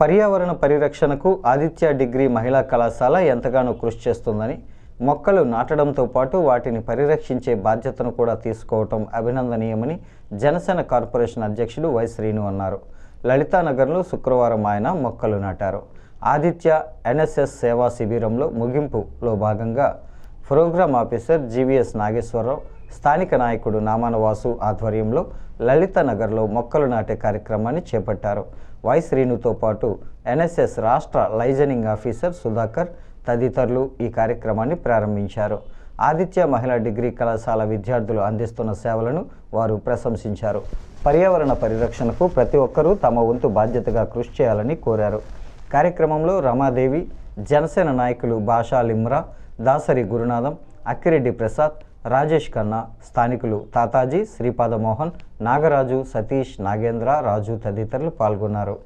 పర్యావరణ పరిరక్షణకు ఆదిత్య డిగ్రీ మహిళా కళాశాల ఎంతగానో కృషి చేస్తుందని మొక్కలు నాటడంతో పాటు వాటిని పరిరక్షించే బాధ్యతను కూడా తీసుకోవటం అభినందనీయమని జనసేన కార్పొరేషన్ అధ్యక్షుడు వై శ్రీను అన్నారు. లలితానగర్లో శుక్రవారం ఆయన మొక్కలు నాటారు. ఆదిత్య ఎన్ఎస్ఎస్ సేవా శిబిరంలో ముగింపులో భాగంగా ప్రోగ్రామ్ ఆఫీసర్ జీవీఎస్ నాగేశ్వరరావు స్థానిక నాయకుడు నామాన వాసు ఆధ్వర్యంలో లలిత నగర్లో మొక్కలు నాటే కార్యక్రమాన్ని చేపట్టారు. వై శ్రీనుతో పాటు ఎన్ఎస్ఎస్ రాష్ట్ర లైజనింగ్ ఆఫీసర్ సుధాకర్ తదితరులు ఈ కార్యక్రమాన్ని ప్రారంభించారు. ఆదిత్య మహిళా డిగ్రీ కళాశాల విద్యార్థులు అందిస్తున్న సేవలను వారు ప్రశంసించారు. పర్యావరణ పరిరక్షణకు ప్రతి ఒక్కరూ తమ వంతు బాధ్యతగా కృషి చేయాలని కోరారు. కార్యక్రమంలో రమాదేవి జనసేన నాయకులు భాషా లిమ్రా దాసరి గురునాథం అక్కిరెడ్డి ప్రసాద్ రాజేష్ ఖన్నా స్థానికులు తాతాజీ శ్రీపాదమోహన్ నాగరాజు సతీష్ నాగేంద్ర రాజు తదితరులు పాల్గొన్నారు.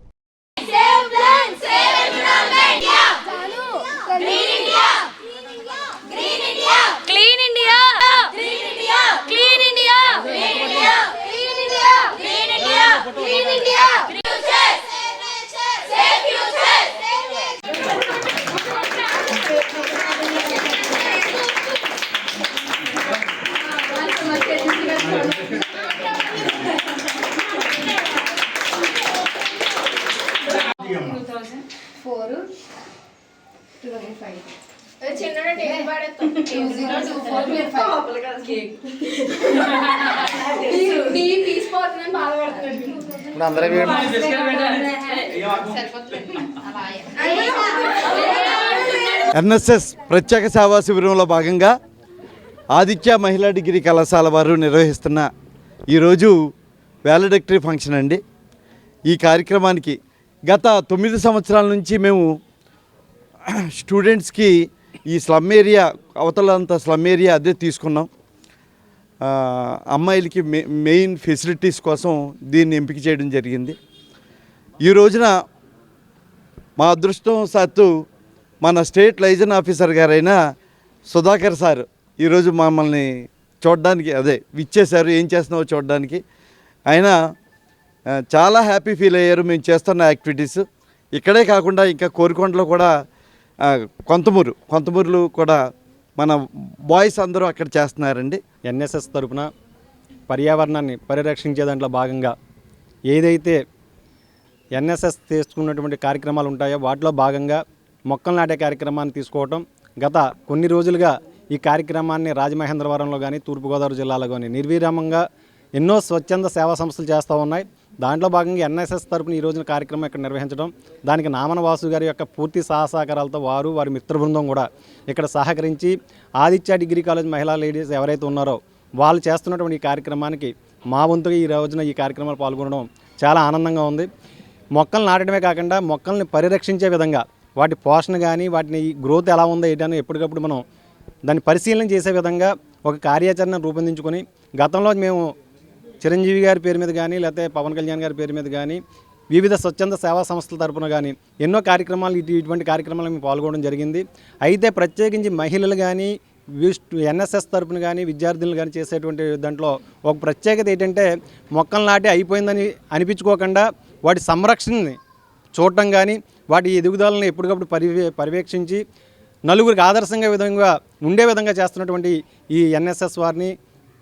ఇప్పుడు అందరూ ఎన్ఎస్ఎస్ ప్రత్యేక సేవా శిబిరంలో భాగంగా ఆదిత్య మహిళా డిగ్రీ కళాశాల వారు నిర్వహిస్తున్న ఈరోజు వ్యాలిడక్టరీ ఫంక్షన్ అండి. ఈ కార్యక్రమానికి గత తొమ్మిది సంవత్సరాల నుంచి మేము స్టూడెంట్స్కి ఈ స్లమ్ ఏరియా అవతలంత స్లమ్ ఏరియా అదే తీసుకున్నాం. అమ్మాయిలకి మె మెయిన్ ఫెసిలిటీస్ కోసం దీన్ని ఎంపిక చేయడం జరిగింది. ఈ రోజున మా అదృష్టం సాత్తు మన స్టేట్ లైజన్ ఆఫీసర్ గారైన సుధాకర్ సార్ ఈరోజు మమ్మల్ని చూడడానికి అదే విచ్చేశారు ఏం చేస్తున్నావో చూడడానికి. ఆయన చాలా హ్యాపీ ఫీల్ అయ్యారు. మేము చేస్తున్న యాక్టివిటీస్. ఇక్కడే కాకుండా ఇంకా కోరికొండలో కూడా కొంతమూరు కొంతమూరులు కూడా మన బాయ్స్ అందరూ అక్కడ చేస్తున్నారండి. ఎన్ఎస్ఎస్ తరపున పర్యావరణాన్ని పరిరక్షించే దాంట్లో భాగంగా ఏదైతే ఎన్ఎస్ఎస్ తీసుకున్నటువంటి కార్యక్రమాలు ఉంటాయో వాటిలో భాగంగా మొక్కలు నాటే కార్యక్రమాన్ని తీసుకోవటం గత కొన్ని రోజులుగా ఈ కార్యక్రమాన్ని రాజమహేంద్రవరంలో కానీ తూర్పుగోదావరి జిల్లాలో కానీ నిర్విరామంగా ఎన్నో స్వచ్ఛంద సేవా సంస్థలు చేస్తూ ఉన్నాయి. దాంట్లో భాగంగా ఎన్ఎస్ఎస్ తరపున ఈ రోజున కార్యక్రమం ఇక్కడ నిర్వహించడం దానికి నామన వాసు గారి యొక్క పూర్తి సహసహకారాలతో వారు వారి మిత్ర బృందం కూడా ఇక్కడ సహకరించి ఆదిత్య డిగ్రీ కాలేజ్ మహిళా లేడీస్ ఎవరైతే ఉన్నారో వాళ్ళు చేస్తున్నటువంటి ఈ కార్యక్రమానికి మా వంతుగా ఈ రోజున ఈ కార్యక్రమాలు పాల్గొనడం చాలా ఆనందంగా ఉంది. మొక్కలు నాటడమే కాకుండా మొక్కల్ని పరిరక్షించే విధంగా వాటి పోషణ కానీ వాటిని గ్రోత్ ఎలా ఉందో ఏంటని ఎప్పటికప్పుడు మనం దాన్ని పరిశీలన చేసే విధంగా ఒక కార్యాచరణ రూపొందించుకొని గతంలో మేము చిరంజీవి గారి పేరు మీద కానీ లేకపోతే పవన్ కళ్యాణ్ గారి పేరు మీద కానీ వివిధ స్వచ్ఛంద సేవా సంస్థల తరపున కానీ ఎన్నో కార్యక్రమాలు ఇటు ఇటువంటి కార్యక్రమాలు మేము పాల్గొనడం జరిగింది. అయితే ప్రత్యేకించి మహిళలు కానీ ఎన్ఎస్ఎస్ తరపున కానీ విద్యార్థులు కానీ చేసేటువంటి దాంట్లో ఒక ప్రత్యేకత ఏంటంటే మొక్కలు నాటి అయిపోయిందని అనిపించుకోకుండా వాటి సంరక్షణని చూడటం కానీ వాటి ఎదుగుదలను ఎప్పటికప్పుడు పరివే పర్యవేక్షించి నలుగురికి ఆదర్శంగా విధంగా ఉండే విధంగా చేస్తున్నటువంటి ఈ ఎన్ఎస్ఎస్ వారిని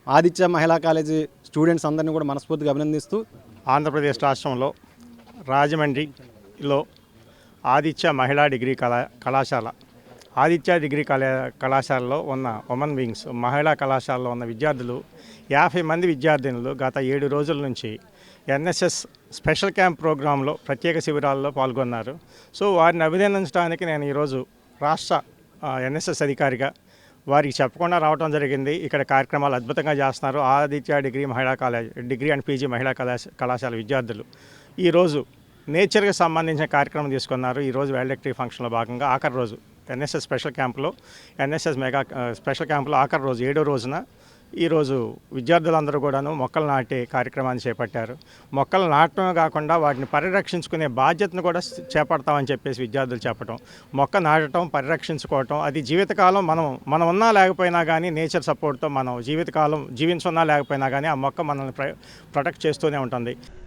ఆదిత్య మహిళా కాలేజీ స్టూడెంట్స్ అందరినీ కూడా మనస్ఫూర్తిగా అభినందిస్తూ ఆంధ్రప్రదేశ్ రాష్ట్రంలో రాజమండ్రిలో ఆదిత్య మహిళా డిగ్రీ కళా కళాశాల ఆదిత్య డిగ్రీ కళా కళాశాలలో ఉన్న ఉమెన్ వింగ్స్ మహిళా కళాశాలలో ఉన్న విద్యార్థులు యాభై మంది విద్యార్థినులు గత ఏడు రోజుల నుంచి ఎన్ఎస్ఎస్ స్పెషల్ క్యాంప్ ప్రోగ్రాంలో ప్రత్యేక శిబిరాల్లో పాల్గొన్నారు. సో వారిని అభినందించడానికి నేను ఈరోజు రాష్ట్ర ఎన్ఎస్ఎస్ అధికారిగా వారికి చెప్పకుండా రావడం జరిగింది. ఇక్కడ కార్యక్రమాలు అద్భుతంగా చేస్తున్నారు. ఆదిత్య డిగ్రీ మహిళా కాలేజ్ డిగ్రీ అండ్ పీజీ మహిళా కళాశ కళాశాల విద్యార్థులు. ఈరోజు నేచర్కి సంబంధించిన కార్యక్రమం తీసుకున్నారు. ఈరోజు వెల్డెక్టరీ ఫంక్షన్లో భాగంగా ఆఖరి రోజు. ఎన్ఎస్ఎస్ స్పెషల్ క్యాంపులో ఎన్ఎస్ఎస్ మెగా స్పెషల్ క్యాంపులో ఆఖరి రోజు ఏడో రోజున ఈరోజు విద్యార్థులందరూ కూడాను మొక్కలు నాటే కార్యక్రమాన్ని చేపట్టారు. మొక్కలు నాటడమే కాకుండా వాటిని పరిరక్షించుకునే బాధ్యతను కూడా చేపడతామని చెప్పేసి విద్యార్థులు చెప్పడం మొక్క నాటడం పరిరక్షించుకోవటం అది జీవితకాలం మనం మనం ఉన్నా లేకపోయినా కానీ నేచర్ సపోర్ట్తో మనం జీవితకాలం జీవించున్నా లేకపోయినా కానీ ఆ మొక్క మనల్ని ప్రొటెక్ట్ చేస్తూనే ఉంటుంది.